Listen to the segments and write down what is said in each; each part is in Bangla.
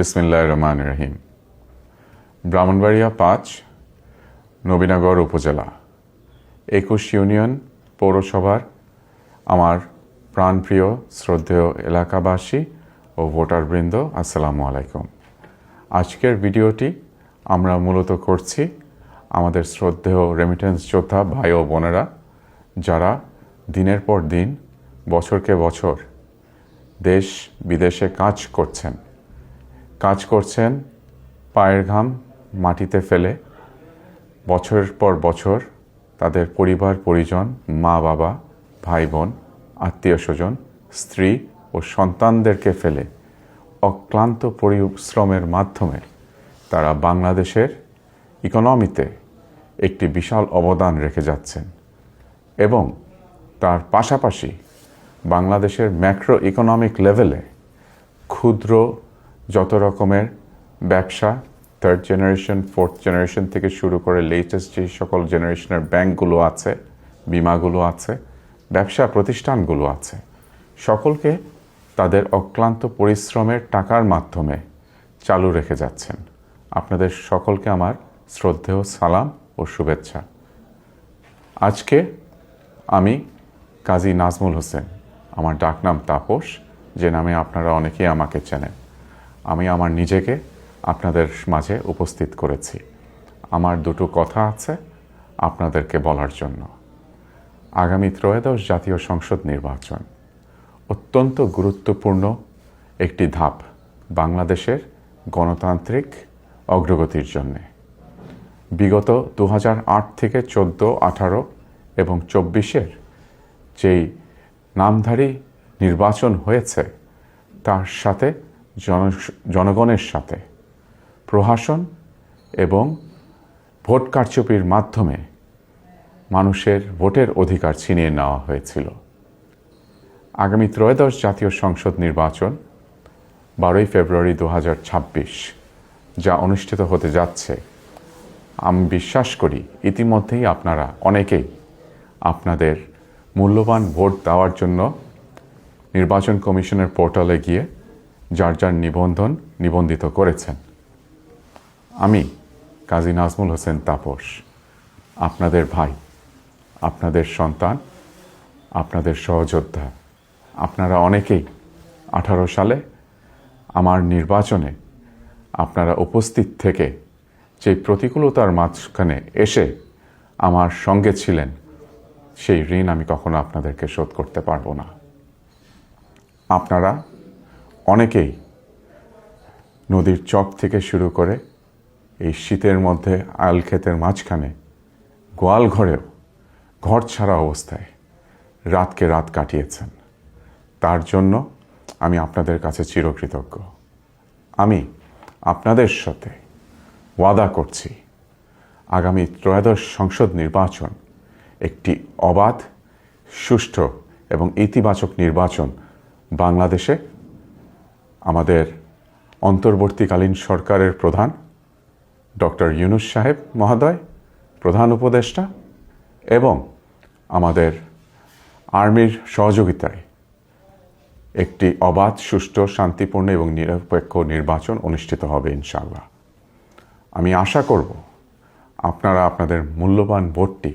বিসমিল্লাহ রহমান রহিম। ব্রাহ্মণবাড়িয়া পাঁচ, নবীনগর উপজেলা। একুশ ইউনিয়ন পৌরসভার আমার প্রাণপ্রিয়, শ্রদ্ধেয় এলাকাবাসী ও ভোটারবৃন্দ, আসসালামু আলাইকুম। আজকের ভিডিওটি আমরা মূলত করছি আমাদের শ্রদ্ধেয় রেমিটেন্স যোদ্ধা ভাই ও বোনেরা, যারা দিনের পর দিন, বছরকে বছর দেশ বিদেশে কাজ করছেন। কাজ করছেন পায়ের ঘাম মাটিতে ফেলে। বছরের পর বছর তাদের পরিবার, পরিজন, মা বাবা, ভাই বোন, আত্মীয় স্বজন, স্ত্রী ও সন্তানদেরকে ফেলে অক্লান্ত পরিশ্রমের মাধ্যমে তারা বাংলাদেশের ইকোনমিতে একটি বিশাল অবদান রেখে যাচ্ছেন এবং তার পাশাপাশি বাংলাদেশের ম্যাক্রো ইকোনমিক লেভেলে ক্ষুদ্র যত রকমের ব্যবসা থার্ড জেনারেশন ফোর্থ জেনারেশন থেকে শুরু করে লেটেস্ট যে সকল জেনারেশনের ব্যাংকগুলো আছে, বিমাগুলো আছে, ব্যবসা প্রতিষ্ঠানগুলো আছে, সকলকে তাদের অক্লান্ত পরিশ্রমের টাকার মাধ্যমে চালু রেখে যাচ্ছেন। আপনাদের সকলকে আমার শ্রদ্ধেয় সালাম ও শুভেচ্ছা। আজকে আমি কাজী নাজমুল হোসেন, আমার ডাকনাম তাপস, যে নামে আপনারা অনেকেই আমাকে চেনেন। আমি আমার নিজেকে আপনাদের মাঝে উপস্থিত করেছি। আমার দুটো কথা আছে আপনাদেরকে বলার জন্য। আগামী ত্রয়োদশ জাতীয় সংসদ নির্বাচন। অত্যন্ত গুরুত্বপূর্ণ একটি ধাপ বাংলাদেশের গণতান্ত্রিক অগ্রগতির জন্যে। বিগত দু হাজার আট থেকে চোদ্দ, আঠারো এবং চব্বিশের যেই নামধারী নির্বাচন হয়েছে, তার সাথে জনগণের সাথে প্রহাসন এবং ভোট কারচুপির মাধ্যমে মানুষের ভোটের অধিকার ছিনিয়ে নেওয়া হয়েছিল। আগামী ত্রয়োদশ জাতীয় সংসদ নির্বাচন, বারোই ফেব্রুয়ারি দু হাজার ছাব্বিশ, যা অনুষ্ঠিত হতে যাচ্ছে, আমি বিশ্বাস করি ইতিমধ্যেই আপনারা অনেকেই আপনাদের মূল্যবান ভোট দেওয়ার জন্য নির্বাচন কমিশনের পোর্টালে গিয়ে যার যার নিবন্ধন নিবন্ধিত করেছেন। আমি কাজী নাজমুল হোসেন তাপস, আপনাদের ভাই, আপনাদের সন্তান, আপনাদের সহযোদ্ধা। আপনারা অনেকেই আঠারো সালে আমার নির্বাচনে আপনারা উপস্থিত থেকে যে প্রতিকূলতার মাঝখানে এসে আমার সঙ্গে ছিলেন, সেই ঋণ আমি কখনো আপনাদেরকে শোধ করতে পারব না। আপনারা অনেকেই নদীর চক থেকে শুরু করে এই শীতের মধ্যে আল ক্ষেতের মাঝখানে গোয়াল ঘরেও ঘর ছাড়া অবস্থায় রাতকে রাত কাটিয়েছেন। তার জন্য আমি আপনাদের কাছে চিরকৃতজ্ঞ। আমি আপনাদের সাথে ওয়াদা করছি, আগামী ত্রয়োদশ সংসদ নির্বাচন একটি অবাধ, সুষ্ঠু এবং ইতিবাচক নির্বাচন বাংলাদেশে আমাদের অন্তর্বর্তীকালীন সরকারের প্রধান ডক্টর ইউনুস সাহেব মহোদয়, প্রধান উপদেষ্টা এবং আমাদের আর্মির সহযোগিতায় একটি অবাধ, সুষ্ঠু, শান্তিপূর্ণ এবং নিরপেক্ষ নির্বাচন অনুষ্ঠিত হবে ইনশাল্লাহ আমি আশা করব আপনারা আপনাদের মূল্যবান ভোটটি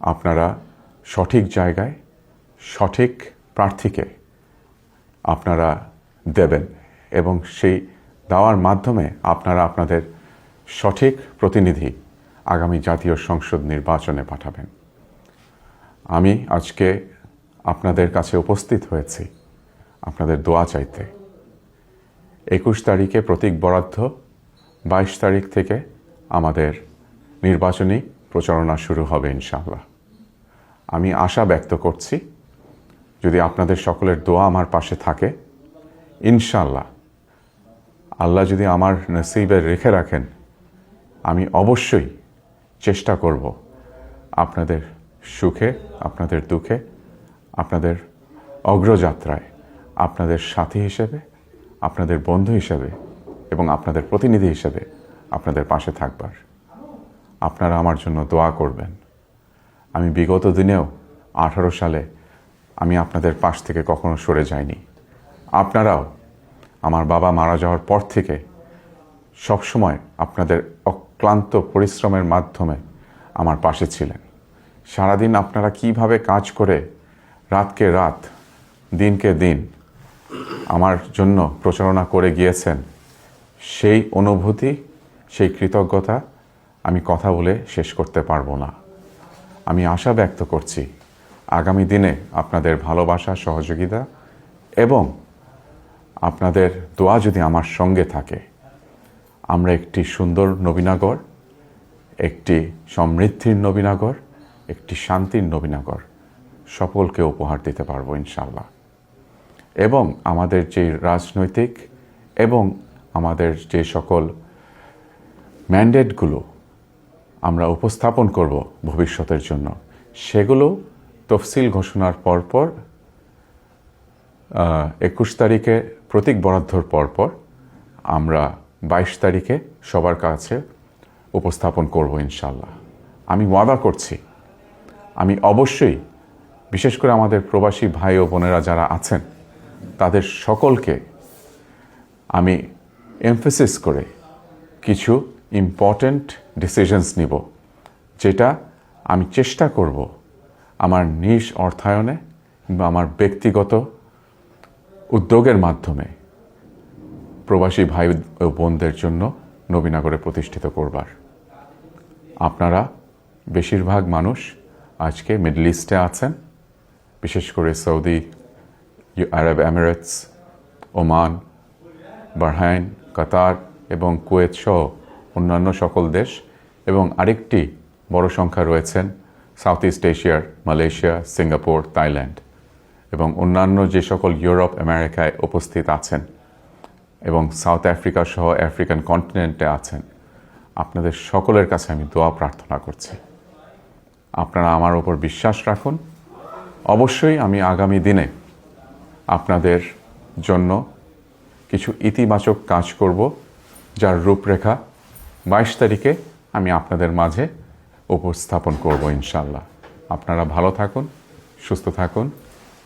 আপনারা সঠিক জায়গায়, সঠিক প্রার্থীকে আপনারা দেবেন এবং সেই দেওয়ার মাধ্যমে আপনারা আপনাদের সঠিক প্রতিনিধি আগামী জাতীয় সংসদ নির্বাচনে পাঠাবেন। আমি আজকে আপনাদের কাছে উপস্থিত হয়েছি আপনাদের দোয়া চাইতে। একুশ তারিখে প্রতীক বরাদ্দ, বাইশ তারিখ থেকে আমাদের নির্বাচনী প্রচারণা শুরু হবে ইনশাআল্লাহ। আমি আশা ব্যক্ত করছি, যদি আপনাদের সকলের দোয়া আমার পাশে থাকে ইনশাআল্লাহ। আল্লাহ যদি আমার নসিবে রেখে রাখেন, আমি অবশ্যই চেষ্টা করব আপনাদের সুখে, আপনাদের দুঃখে, আপনাদের অগ্রযাত্রায়, আপনাদের সাথী হিসেবে, আপনাদের বন্ধু হিসেবে এবং আপনাদের প্রতিনিধি হিসেবে আপনাদের পাশে থাকবার। আপনারা আমার জন্য দোয়া করবেন। আমি বিগত দিনেও আঠারো সালে আমি আপনাদের পাশ থেকে কখনো সরে যাইনি। আপনারাও আমার বাবা মারা যাওয়ার পর থেকে সবসময় আপনাদের অক্লান্ত পরিশ্রমের মাধ্যমে আমার পাশে ছিলেন। সারাদিন আপনারা কীভাবে কাজ করে রাতকে রাত, দিনকে দিন আমার জন্য প্রচারণা করে গিয়েছেন, সেই অনুভূতি, সেই কৃতজ্ঞতা আমি কথা বলে শেষ করতে পারব না। আমি আশা ব্যক্ত করছি আগামী দিনে আপনাদের ভালোবাসা, সহযোগিতা এবং আপনাদের দোয়া যদি আমার সঙ্গে থাকে। আমরা একটি সুন্দর নবীনগর, একটি সমৃদ্ধির নবীনগর, একটি শান্তির নবীনগর সকলকে উপহার দিতে পারব ইনশাল্লাহ এবং আমাদের যে রাজনৈতিক এবং আমাদের যে সকল ম্যান্ডেটগুলো আমরা উপস্থাপন করব ভবিষ্যতের জন্য, সেগুলো তফসিল ঘোষণার পরপর একুশ তারিখে প্রতীক বরাদ্দর পরপর আমরা বাইশ তারিখে সবার কাছে উপস্থাপন করব ইনশাল্লাহ আমি ওয়াদা করছি। আমি অবশ্যই, বিশেষ করে আমাদের প্রবাসী ভাই ও বোনেরা যারা আছেন, তাদের সকলকে আমি এমফেসিস করে কিছু ইম্পর্ট্যান্ট ডিসিশনস নিব, যেটা আমি চেষ্টা করব আমার নিজ অর্থায়নে কিংবা আমার ব্যক্তিগত উদ্যোগের মাধ্যমে প্রবাসী ভাই ও বোনদের জন্য নবীনগরে প্রতিষ্ঠিত করবার। আপনারা বেশিরভাগ মানুষ আজকে মিডল ইস্টে আছেন, বিশেষ করে Saudi, Arab Emirates Oman Bahrain Qatar এবং কুয়েত সহ অন্যান্য সকল দেশ এবং আরেকটি বড় সংখ্যা রয়েছেন সাউথ ইস্ট এশিয়ার মালয়েশিয়া, সিঙ্গাপুর, থাইল্যান্ড। এবং অন্যান্য যে সকল ইউরোপ, আমেরিকায় উপস্থিত আছেন এবং সাউথ আফ্রিকা সহ আফ্রিকান কন্টিনেন্টে আছেন, আপনাদের সকলের কাছে আমি দোয়া প্রার্থনা করছি। আপনারা আমার ওপর বিশ্বাস রাখুন। অবশ্যই আমি আগামী দিনে আপনাদের জন্য কিছু ইতিবাচক কাজ করব, যার রূপরেখা বাইশ তারিখে আমি আপনাদের মাঝে উপস্থাপন করব ইনশাল্লাহ আপনারা ভালো থাকুন, সুস্থ থাকুন।